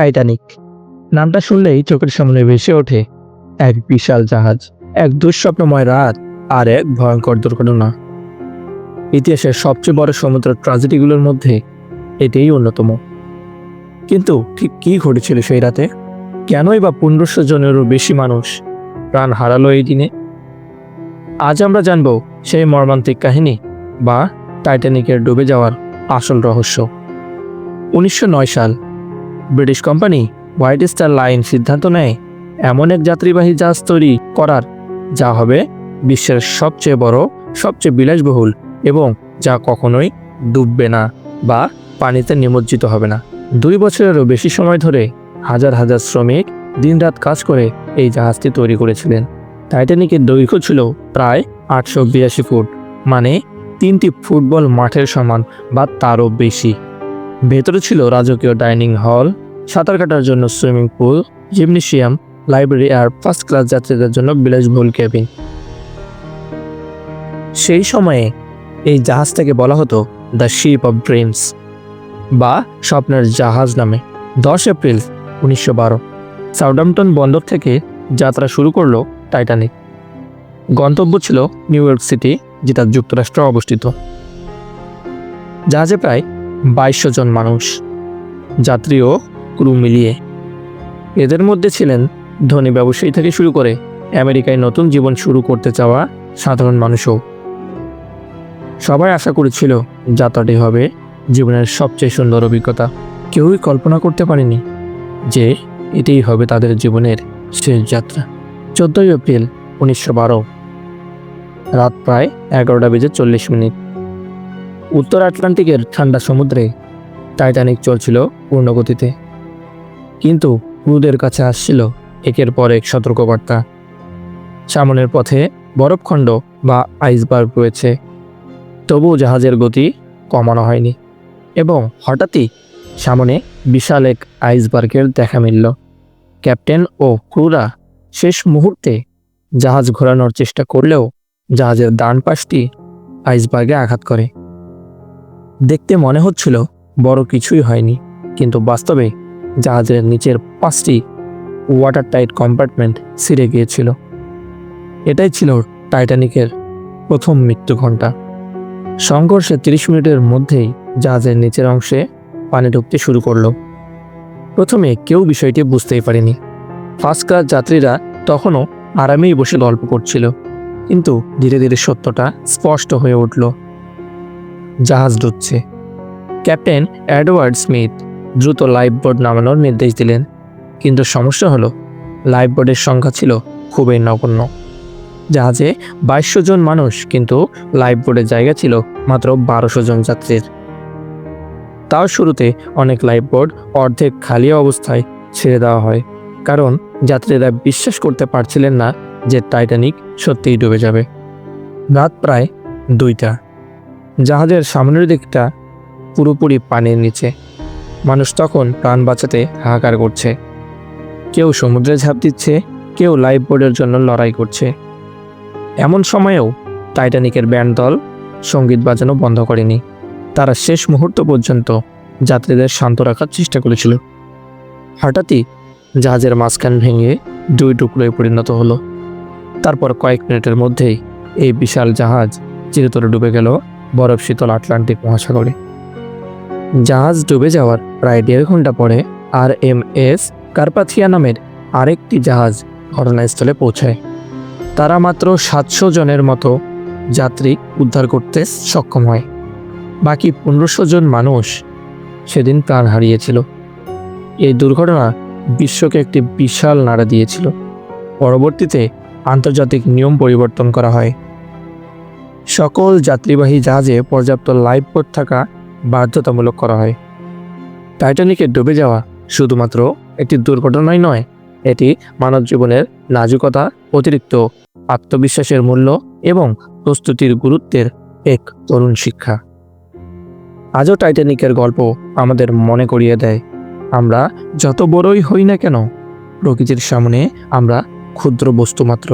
Titanic. নামটা শুনলেই চোখের সামনে ভেসে ওঠে এক বিশাল জাহাজ, এক দুঃস্বপ্নময় রাত আর এক ভয়ঙ্কর দুর্ঘটনা। ইতিহাসের সবচেয়ে বড় সমুদ্র ট্রাজেডিগুলোর মধ্যে এটাই অন্যতম। কিন্তু ঠিক কী ঘটেছিল সেই রাতে? কেনই বা পনেরোশো জনেরও বেশি মানুষ প্রাণ হারালো এই দিনে? আজ আমরা জানব সেই মর্মান্তিক কাহিনী বা টাইটানিকের ডুবে যাওয়ার আসল রহস্য। উনিশশো নয় সাল British company White Star Line সিদ্ধান্ত নেয় এমন এক যাত্রীবাহী জাহাজ তৈরি করার, যা হবে বিশ্বের সবচেয়ে বড়, সবচেয়ে বিলাসবহুল এবং যা কখনোই ডুববে না বা পানিতে নিমজ্জিত হবে না। দুই বছরেরও বেশি সময় ধরে হাজার হাজার শ্রমিক দিনরাত কাজ করে এই জাহাজটি তৈরি করেছিলেন। টাইটানিকের দৈর্ঘ্য ছিল প্রায় আটশো বিরাশি ফুট মানে তিনটি ফুটবল মাঠের সমান বা তারও বেশি। ভেতরে ছিল রাজকীয় ডাইনিং হল, সাঁতার কাটার জন্য সুইমিং পুল, জিমনেশিয়াম, লাইব্রেরি আর ফার্স্ট ক্লাস যাত্রীদের জন্য বিলাসবহুল কেবিন। সেই সময়ে এই জাহাজটাকে বলা হতো দ্য শিপ অফ ড্রিমস বা স্বপ্নের জাহাজ নামে। দশ এপ্রিল উনিশশো বারো, সাউদাম্পটন বন্দর থেকে যাত্রা শুরু করল টাইটানিক। গন্তব্য ছিল নিউ ইয়র্ক সিটি, যেটা যুক্তরাষ্ট্রে অবস্থিত। জাহাজে প্রায় বাইশশো জন মানুষ। যাত্রী ও ক্রু মিলিয়ে। এদের মধ্যে ছিলেন ধনী ব্যবসায়ী থেকে শুরু করে আমেরিকায় নতুন জীবন শুরু করতে চাওয়া সাধারণ মানুষও। সবাই আশা করেছিল যাত্রাটি হবে জীবনের সবচেয়ে সুন্দর অভিজ্ঞতা। কেউই কল্পনা করতে পারেনি যে এটাই হবে তাদের জীবনের শেষ যাত্রা। চোদ্দই এপ্রিল উনিশশো বারো। রাত প্রায় এগারোটা বেজে চল্লিশ মিনিট। উত্তর আটলান্টিকের ঠান্ডা সমুদ্রে টাইটানিক চলছিল পূর্ণগতিতে। কিন্তু ক্রুদের কাছে আসছিল একের পর এক সতর্কবার্তা। সামনের পথে বরফখণ্ড বা আইসবার্গ রয়েছে। তবুও জাহাজের গতি কমানো হয়নি এবং হঠাৎই সামনে বিশাল এক আইসবার্গের দেখা মিলল। ক্যাপ্টেন ও ক্রুরা শেষ মুহূর্তে জাহাজ ঘোরানোর চেষ্টা করলেও জাহাজের ডান পাশটি আইসবার্গে আঘাত করে। দেখতে মনে হচ্ছিল বড় কিছুই হয়নি, কিন্তু বাস্তবে জাহাজের নিচের পাঁচটি ওয়াটার টাইট কম্পার্টমেন্ট ছিঁড়ে গিয়েছিল। এটাই ছিল টাইটানিকের প্রথম মৃত্যু ঘণ্টা। সংঘর্ষে তিরিশ মিনিটের মধ্যেই জাহাজের নিচের অংশে পানি ঢুকতে শুরু করল। প্রথমে কেউ বিষয়টি বুঝতেই পারেনি। ফার্স্ট ক্লাস যাত্রীরা তখনও আরামেই বসে গল্প করছিল, কিন্তু ধীরে ধীরে সত্যটা স্পষ্ট হয়ে উঠল। জাহাজ ডুবছে। ক্যাপ্টেন অ্যাডওয়ার্ড স্মিথ দ্রুত লাইফ বোর্ড নামানোর নির্দেশ দিলেন। কিন্তু সমস্যা হলো বোর্ডের সংখ্যা ছিল খুবই নগণ্য। জাহাজে বাইশশো জন মানুষ, কিন্তু লাইফ বোর্ডের জায়গা ছিল মাত্র বারোশো জন যাত্রীর। তাও শুরুতে অনেক লাইফ বোর্ড অর্ধেক খালি অবস্থায় ছেড়ে দেওয়া হয়, কারণ যাত্রীরা বিশ্বাস করতে পারছিলেন না যে টাইটানিক সত্যিই ডুবে যাবে। রাত প্রায় দুইটা। জাহাজের সামনের দিকটা পুরোপুরি পানির নিচে। মানুষ তখন প্রাণ বাঁচাতে হাহাকার করছে। কেউ সমুদ্রে ঝাঁপ দিচ্ছে, কেউ লাইফ বোর্ডের জন্য লড়াই করছে। এমন সময়েও টাইটানিকের ব্যান্ড দল সংগীত বাজানো বন্ধ করেনি। তারা শেষ মুহূর্ত পর্যন্ত যাত্রীদের শান্ত রাখার চেষ্টা করেছিল। হঠাৎই জাহাজের মাঝখান ভেঙে দুই টুকরোয় পরিণত হলো। তারপর কয়েক মিনিটের মধ্যেই এই বিশাল জাহাজ চিরতরে ডুবে গেল। বরফ শীতল আটলান্টিক মহাসাগরে। জাহাজ ডুবে যাওয়ার প্রায় দেড় ঘণ্টা পরে আর এম এস কার্পাথিয়া নামের আরেকটি জাহাজ ঘটনাস্থলে পৌঁছায়। তারা মাত্র সাতশো জনের মতো যাত্রী উদ্ধার করতে সক্ষম হয়। বাকি পনেরোশো জন মানুষ সেদিন প্রাণ হারিয়েছিল। এই দুর্ঘটনা বিশ্বকে একটি বিশাল নাড়া দিয়েছিল। পরবর্তীতে আন্তর্জাতিক নিয়ম পরিবর্তন করা হয়। সকল যাত্রীবাহী জাহাজে পর্যাপ্ত লাইফ বোট থাকা বাধ্যতামূলক করা হয়। টাইটানিকে ডুবে যাওয়া শুধুমাত্র একটি দুর্ঘটনাই নয়, এটি মানব জীবনের নাজুকতা, অতিরিক্ত আত্মবিশ্বাসের মূল্য এবং প্রস্তুতির গুরুত্বের এক তরুণ শিক্ষা। আজও টাইটানিকের গল্প আমাদের মনে করিয়ে দেয়, আমরা যত বড়ই হই না কেন, প্রকৃতির সামনে আমরা ক্ষুদ্র বস্তু মাত্র।